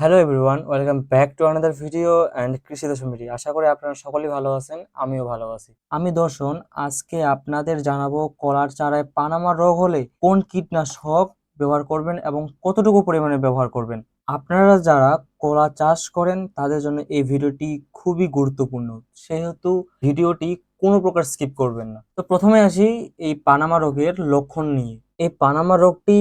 Hello everyone welcome back to another video and কৃষি দশমিটি আশা করি আপনারা সকলেই ভালো আছেন আমিও ভালো আছি আমি দর্শন আজকে আপনাদের জানাব কলার চারায় পানামা রোগ হলে কোন কীটনাশক ব্যবহার করবেন এবং কতটুকু পরিমাণে ব্যবহার করবেন আপনারা যারা কলা চাষ করেন তাদের জন্য এই ভিডিওটি খুবই গুরুত্বপূর্ণ সেহেতু ভিডিওটি কোনো প্রকার স্কিপ করবেন না তো প্রথমে আসি এই পানামা রোগের লক্ষণ নিয়ে এই পানামা রোগটি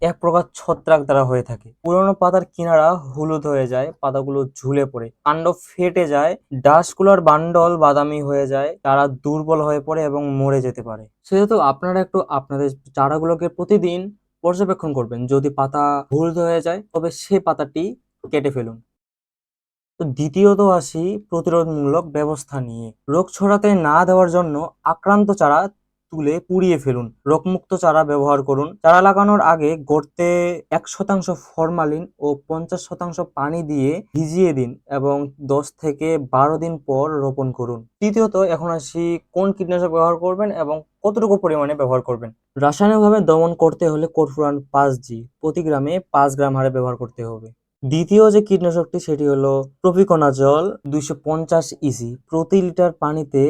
এক প্রকার ছত্রাক দ্বারা হয়ে থাকে। পুরোনো পাতার কিনারা হলুদ হয়ে যায়, পাতাগুলো ঝুলে পড়ে। কাণ্ড ফেটে যায় ডাসগুলোর বান্ডল বাদামি হয়ে যায়, তারা দুর্বল হয়ে পড়ে এবং মরে যেতে পারে। সেহেতু আপনারা একটু আপনাদের চারাগুলোকে প্রতিদিন পর্যবেক্ষণ করবেন। যদি পাতা হলুদ হয়ে যায়, তবে সে পাতাটি কেটে ফেলুন। তো দ্বিতীয়ত আসি প্রতিরোধমূলক ব্যবস্থা নিয়ে। রোগ ছড়াতে না দেওয়ার জন্য আক্রান্ত চারা তুলে পুড়িয়ে ফেলুন। রোগমুক্ত চারা ব্যবহার করুন। চারা লাগানোর আগে গর্তে এক শতাংশ ফরমালিন ও পঞ্চাশ শতাংশ পানি দিয়ে ভিজিয়ে দিন এবং দশ থেকে বারো দিন পর রোপণ করুন। তৃতীয়ত, এখন আসি কোন কীটনাশক ব্যবহার করবেন এবং কতটুকু পরিমাণে ব্যবহার করবেন। রাসায়নিকভাবে দমন করতে হলে কোরফুরান পাঁচ জি, প্রতি গ্রামে পাঁচ গ্রাম হারে ব্যবহার করতে হবে। দ্বিতীয় যে কীটনাশকটি সেটি হলো প্রপিকোনাজল দুইশো পঞ্চাশ ইসি প্রতি লিটার পানিতে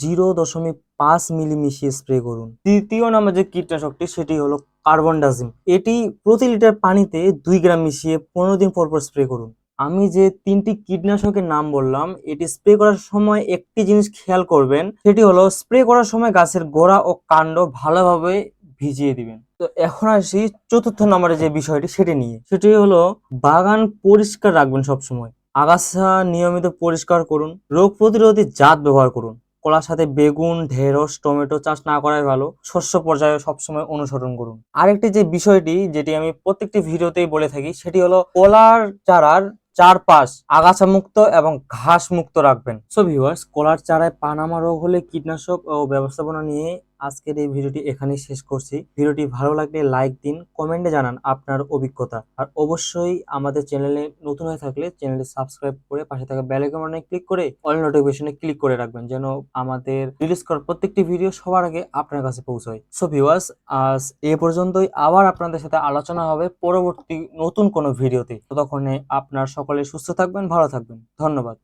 জিরো দশমিক পাঁচ মিলি মিশিয়ে স্প্রে করুন। তৃতীয় নাম্বার যে কীটনাশকটি সেটি হলো কার্বন ডাজিম এটি প্রতি লিটার পানিতে দুই গ্রাম মিশিয়ে পনেরো দিন পর পর স্প্রে করুন। আমি যে তিনটি কীটনাশকের নাম বললাম, এটি স্প্রে করার সময় একটি জিনিস খেয়াল করবেন, সেটি হলো স্প্রে করার সময় গাছের গোড়া ও কাণ্ড ভালোভাবে ভিজিয়ে দিবেন। তো এখন আসি চতুর্থ নম্বরে যে বিষয়টি সেটি নিয়ে। সেটি হলো বাগান পরিষ্কার রাখবেন সবসময়। আগাছা নিয়মিত পরিষ্কার করুন। রোগ প্রতিরোধী জাত ব্যবহার করুন। কলার সাথে বেগুন, ঢেঁড়স, টমেটো চাষ না করাই ভালো। শস্য পর্যায়ে সবসময় অনুসরণ করুন। আরেকটি যে বিষয়টি যেটি আমি প্রত্যেকটি ভিডিওতেই বলে থাকি, সেটি হলো কলার চারার চারপাশ আগাছা মুক্ত এবং ঘাস মুক্ত রাখবেন। সো ভিউয়ার্স কলার চারায় পানামা রোগ হলে কীটনাশক ও ব্যবস্থাপনা নিয়ে আজকের এই ভিডিওটি এখানেই শেষ করছি। ভিডিওটি ভালো লাগলে লাইক দিন, কমেন্টে জানান আপনার অভিজ্ঞতা। আর অবশ্যই আমাদের চ্যানেলে নতুন হয়ে থাকলে চ্যানেলটি সাবস্ক্রাইব করে পাশে থাকা বেল আইকনে ক্লিক করে অল নোটিফিকেশনে ক্লিক করে রাখবেন যেন আমাদের রিলিজ করার প্রত্যেকটি ভিডিও সবার আগে আপনার কাছে পৌঁছায়। সো ভিউয়ার্স, আজ এ পর্যন্তই। আবার আপনাদের সাথে আলোচনা হবে পরবর্তী নতুন কোনো ভিডিওতে। ততক্ষণে আপনার সকলে সুস্থ থাকবেন, ভালো থাকবেন। ধন্যবাদ।